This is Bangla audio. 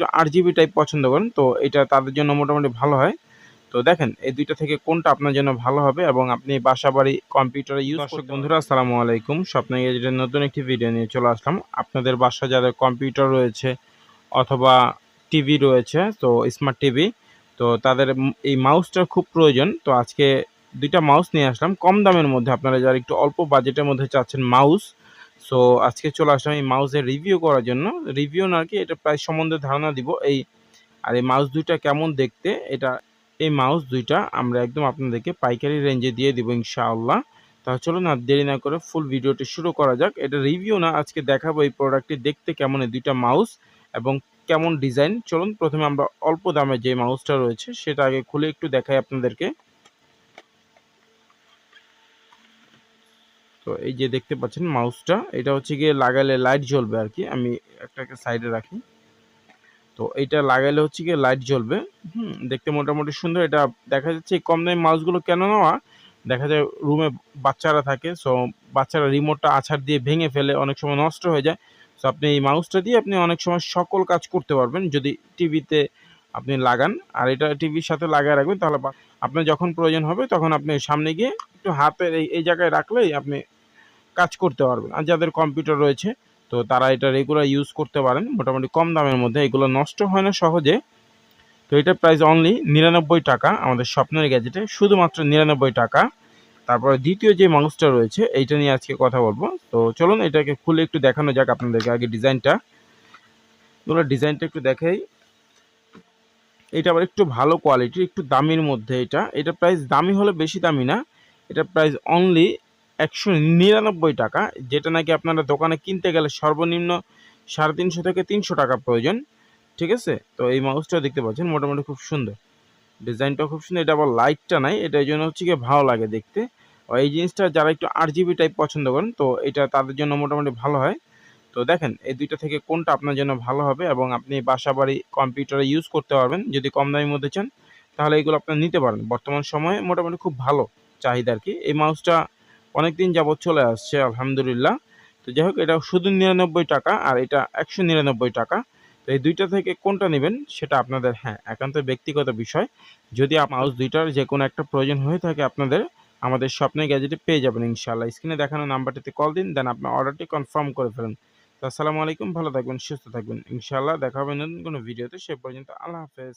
একটু আট জিবি টাইপ পছন্দ করেন তো এটা তাদের জন্য মোটামুটি ভালো হয়। তো দেখেন এই দুইটা থেকে কোনটা আপনার জন্য ভালো হবে এবং আপনি বাসা বাড়ি কম্পিউটারে ইউজ দর্শক বন্ধুরা আসসালামু আলাইকুম। স্বপ্ন গেজেটের নতুন একটি ভিডিও নিয়ে চলে আসলাম। আপনাদের বাসা যাদের কম্পিউটার রয়েছে অথবা টিভি রয়েছে তো স্মার্ট টিভি তো তাদের এই মাউসটার খুব প্রয়োজন। তো আজকে দুইটা মাউস নিয়ে আসলাম। কম দামের মধ্যে আপনারা যারা একটু অল্প বাজেটের মধ্যে চাচ্ছেন মাউস সো আজকে চলে আসলাম এই মাউসের রিভিউ করার জন্য। রিভিউ না কি, এটা প্রায় সম্বন্ধে ধারণা দিব। এই, আর এই মাউস দুইটা কেমন দেখতে, এটা, এই মাউস দুইটা আমরা একদম আপনাদেরকে পাইকারি রেঞ্জে দিয়ে দিব ইনশাআল্লাহ। তাহলে চলুন আর দেরি না করে ফুল ভিডিওটি শুরু করা যাক। এটা রিভিউ না, আজকে দেখাবো এই প্রোডাক্টটি দেখতে কেমন এই দুইটা মাউস এবং কেমন ডিজাইন চলুন প্রথমে আমরা অল্প দামে যে মাউসটা রয়েছে, সেটা আগে খুলে একটু দেখাই আপনাদেরকে। তো এই যে দেখতে পাচ্ছেন মাউসটা এটা হচ্ছে গিয়ে লাগালে লাইট জ্বলবে আর কি। আমি একটাকে সাইডে রাখি। তো এটা লাগালে হচ্ছে গিয়ে লাইট জ্বলবে। হুম, দেখতে মোটামুটি সুন্দর। এটা দেখা যাচ্ছে কম দামি মাউসগুলো কেন নেওয়া? দেখা যায় রুমে বাচ্চারা থাকে সো বাচ্চারা রিমোটটা আছাড় দিয়ে ভেঙে ফেলে, অনেক সময় নষ্ট হয়ে যায়। সো আপনি এই মাউসটা দিয়ে আপনি অনেক সময় সকল কাজ করতে পারবেন। যদি টিভিতে আপনি লাগান, আর এটা টিভির সাথে লাগায় রাখবেন, তাহলে আপনার যখন প্রয়োজন হবে, তখন আপনি সামনে গিয়ে একটু হাতের এই জায়গায় রাখলেই আপনি কাজ করতে পারবেন আর যাদের কম্পিউটার রয়েছে, তো তারা এটা রেগুলার ইউজ করতে পারেন। মোটামুটি কম দামের মধ্যে এগুলো নষ্ট হয় না সহজে। তো এটার প্রাইস অনলি নিরানব্বই টাকা আমাদের স্বপ্নের গ্যাজেটে শুধুমাত্র নিরানব্বই টাকা। তারপরে দ্বিতীয় যে মাউসটা রয়েছে, এইটা নিয়ে আজকে কথা বলব। তো চলুন এটাকে খুলে একটু দেখানো যাক আপনাদেরকে আগে ডিজাইনটা। এগুলো ডিজাইনটা একটু দেখাই। এটা আবার একটু ভালো কোয়ালিটির একটু দামির মধ্যে এটা। এটা প্রাইস দামি হলে বেশি দামি না। এটা প্রাইস অনলি একশো নিরানব্বই টাকা, যেটা নাকি আপনারা দোকানে কিনতে গেলে সর্বনিম্ন সাড়ে তিনশো থেকে তিনশো টাকা প্রয়োজন, ঠিক আছে? তো এই মাউসটা দেখতে পাচ্ছেন, মোটামুটি খুব সুন্দর। ডিজাইনটা খুব সুন্দর, এটা আবার লাইটটা নাই, এটা এই জন্য হচ্ছে গিয়ে ভালো লাগে দেখতে। আর এই জিনিসটা যারা একটু আট জিবি টাইপ পছন্দ করেন, তো এটা তাদের জন্য মোটামুটি ভালো হয়। তো দেখেন, এই দুইটা থেকে কোনটা আপনার জন্য ভালো হবে এবং আপনি বাসা বাড়ি কম্পিউটারে ইউজ করতে পারবেন, যদি কম দামের মধ্যে চান, তাহলে এগুলো আপনার নিতে পারেন। বর্তমান সময়ে মোটামুটি খুব ভালো চাহিদা আর কি। এই মাউসটা অনেক দিন যাবৎ চলে আসছে, আলহামদুলিল্লাহ। তো যাই হোক, এটা শুধু নিরানব্বই টাকা আর এটা একশো নিরানব্বই টাকা। তো এই দুইটা থেকে কোনটা নেবেন সেটা আপনাদের হ্যাঁ একান্ত ব্যক্তিগত বিষয়। যদি মাউস দুইটার যে কোনো একটা প্রয়োজন হয়ে থাকে আপনাদের, আমাদের স্বপ্নের গ্যাজেটে পেয়ে যাবেন ইনশাআল্লাহ। স্ক্রিনে দেখানো নাম্বারটিতে কল দিন, দেন আপনার অর্ডারটি কনফার্ম করে ফেলুন। তো আসসালামু আলাইকুম, ভালো থাকবেন, সুস্থ থাকবেন। ইনশাআল্লাহ দেখা হবে নতুন কোনো ভিডিওতে, সে পর্যন্ত আল্লাহ হাফেজ।